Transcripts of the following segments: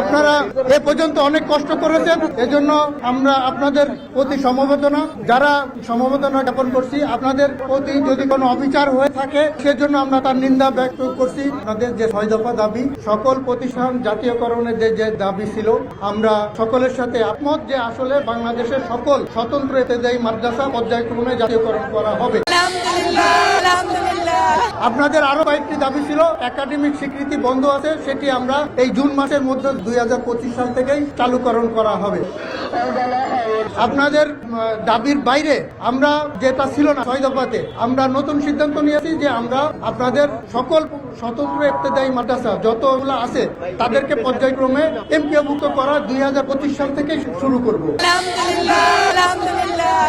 আপনারা এ পর্যন্ত অনেক কষ্ট করেছেন। এজন্য আমরা আপনাদের প্রতি সমবেদনা। যারা সমবেদনা জ্ঞাপন করছি, আপনাদের প্রতি যদি কোনো অবিচার হয়ে থাকে, সেজন্য আমরা তার নিন্দা ব্যক্ত করছি। আপনাদের যে ছয় দফা দাবি, সকল প্রতিষ্ঠান জাতীয়করণের যে যে দাবি ছিল, আমরা সকলের সাথে একমত যে আসলে বাংলাদেশের সকল স্বতন্ত্র এতে এতেদায়ী মাদ্রাসা পর্যায়ক্রমে জাতীয়করণ করা হবে। আপনাদের আরও কয়েকটি দাবি ছিল। একাডেমিক স্বীকৃতি বন্ধ আছে, সেটি আমরা এই জুন মাসের মধ্যে দুই হাজার পঁচিশ সাল থেকেই চালুকরণ করা হবে। আপনাদের দাবির বাইরে আমরা যেটা ছিল না ছয় দফাতে আমরা নতুন সিদ্ধান্ত নিয়েছি যে আমরা আপনাদের সকল স্বতন্ত্র ইবতেদায়ী মাদ্রাসা যতগুলো আছে, তাদেরকে পর্যায়ক্রমে এমপিওভুক্ত করা দুই হাজার পঁচিশ সাল থেকে শুরু করব। আলহামদুলিল্লাহ।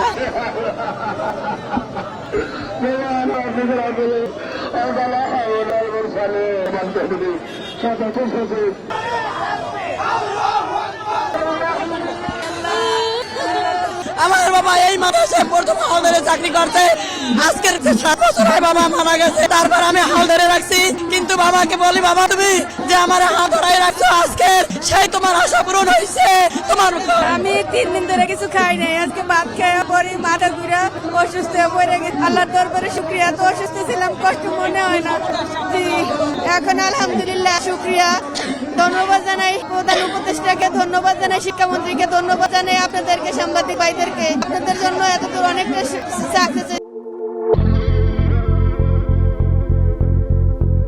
আমার বাবা এই মাদ্রাসায় প্রথম হালদারে চাকরি করতে আজকের সাত বছর হয় বাবা মারা গেছে তারপর আমি হালদারে রাখছি। কিন্তু বাবাকে বলি বাবা তুমি যে আমার হাত ধরাই রাখছো আজকে সেই তোমার আশা পূরণ হয়েছে। তোমার আমি তিন দিন ধরে কিছু খাই নাই আজকে ভাত খাওয়া মাথা ঘুরা অসুস্থ হয়ে পড়ে গেছে। আল্লাহর দরবারে শুক্রিয়া। তো অসুস্থ ছিলাম, কষ্ট মনে হয় না। জি, এখন আলহামদুলিল্লাহ শুক্রিয়া। ধন্যবাদ জানাই প্রধান উপদেষ্টাকে, ধন্যবাদ জানাই শিক্ষামন্ত্রীকে, ধন্যবাদ জানাই আপনাদেরকে, সাংবাদিক ভাইদেরকে। আপনাদের জন্য এতদূর অনেকটা সাকসেস